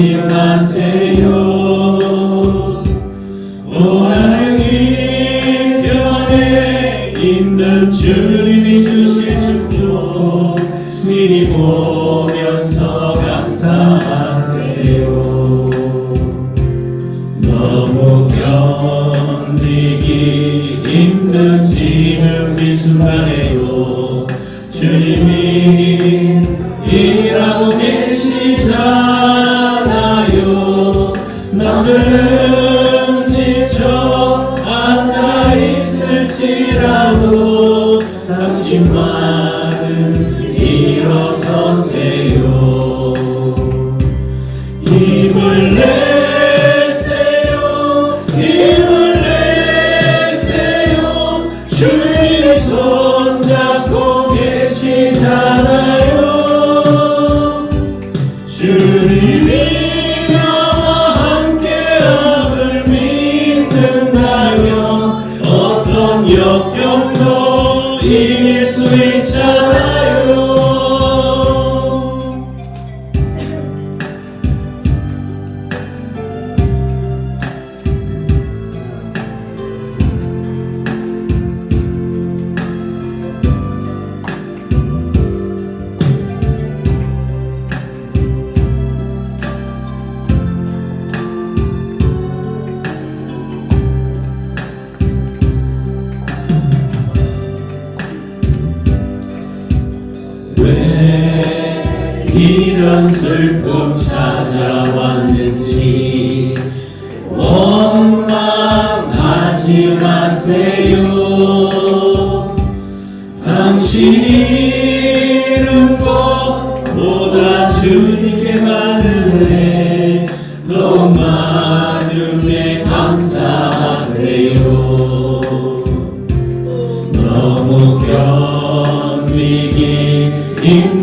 하지 마세요. 오하는 이편에 있는 주님이 주실 축복 미리 보면서 감사하세요. 너무 견디기 힘든 지금 이 순간에요. 주님이 남들은 지쳐 앉아 있을지라도 당신만 수 이런 슬픔 찾아왔는지. 원망하지 마세요. 당신이 이룬 것보다 주님께 많은 은혜 더 많은 은혜 감사하세요. 너무 견디기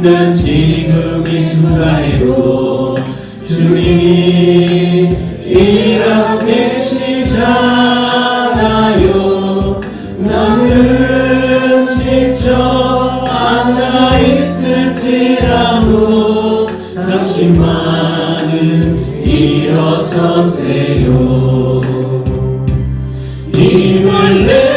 힘든 지금 이 순간에도 주님이 일하고 계시잖아요. 나는 지쳐 앉아 있을지라도 당신만은 일어서세요. 힘을 내